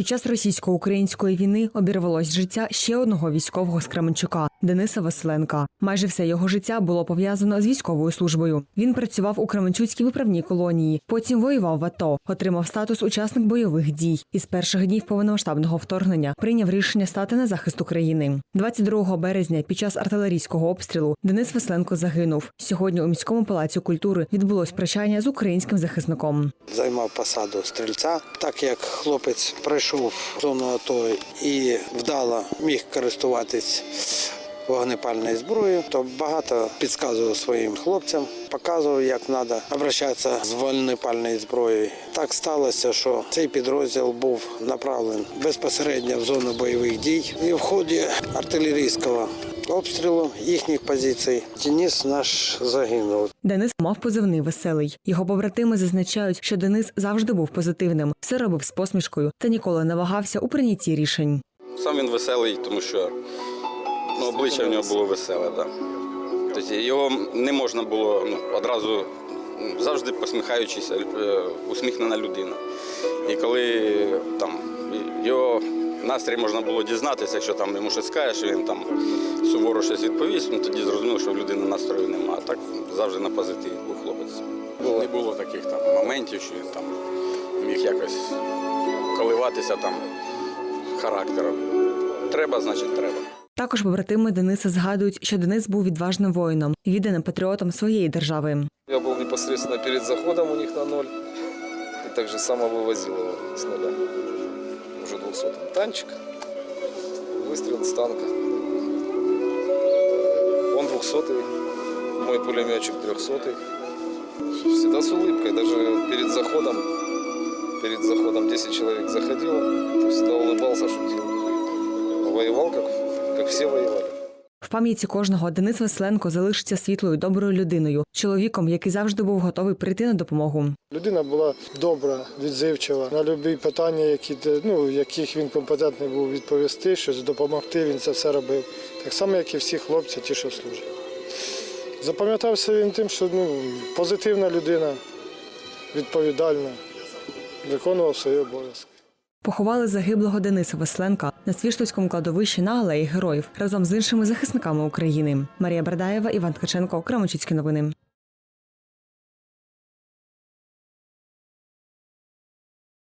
Під час російсько-української війни обірвалось життя ще одного військового з Кременчука Дениса Василенка. Майже все його життя було пов'язано з військовою службою. Він працював у Кременчуцькій виправній колонії. Потім воював в АТО, отримав статус учасник бойових дій. І з перших днів повномасштабного вторгнення прийняв рішення стати на захист України. 22 березня під час артилерійського обстрілу Денис Василенко загинув. Сьогодні у міському палаці культури відбулось прощання з українським захисником. займав посаду стрільця. Так як хлопець пройшов зону АТО і вдало міг користуватись вогнепальною зброєю, то багато підказував своїм хлопцям, показував, як треба обращатися з вогнепальною зброєю. Так сталося, що цей підрозділ був направлений безпосередньо в зону бойових дій. І в ході артилерійського обстрілу їхніх позицій Денис наш загинув. Денис мав позивний веселий. Його побратими зазначають, що Денис завжди був позитивним, все робив з посмішкою та ніколи не вагався у прийнятті рішень. Сам він веселий, тому що ну, обличчя в нього було веселе. Да. Тобто його не можна було ну, одразу завжди посміхаючися, е, усміхнена людина. І коли там його настрій можна було дізнатися, якщо там йому щось скажеш, він там суворо щось відповість, ну тоді зрозуміло, що в людини настрою немає. А так завжди на позитиві був хлопець. Не було таких там моментів, що він там міг якось коливатися там характером. Треба, значить, треба. Також побратими Дениса згадують, що Денис був відважним воїном, відданим патріотом своєї держави. Я был непосредственно перед заходом у них на ноль. И так же само вывозил его с нуля. Уже 200 танчик. Выстрел с танка. Он 200 мой пулеметчик 300 Всегда с улыбкой. Даже перед заходом, перед заходом 10 человек заходило. то Всегда улыбался, шутил. Воевал, как, как все воевали. В пам'яті кожного Денис Василенко залишиться світлою доброю людиною, чоловіком, який завжди був готовий прийти на допомогу. Людина була добра, відзивчива на любі питання, які ну, яких він компетентний був відповісти, щось допомогти. Він це все робив. Так само, як і всі хлопці, ті, що служать. Запам'ятався він тим, що ну, позитивна людина, відповідальна, виконував свої обов'язки. Поховали загиблого Дениса Василенка на Свіштовському кладовищі на алеї героїв разом з іншими захисниками України. Марія Бердаєва, Іван Ткаченко, Крамочицькі новини.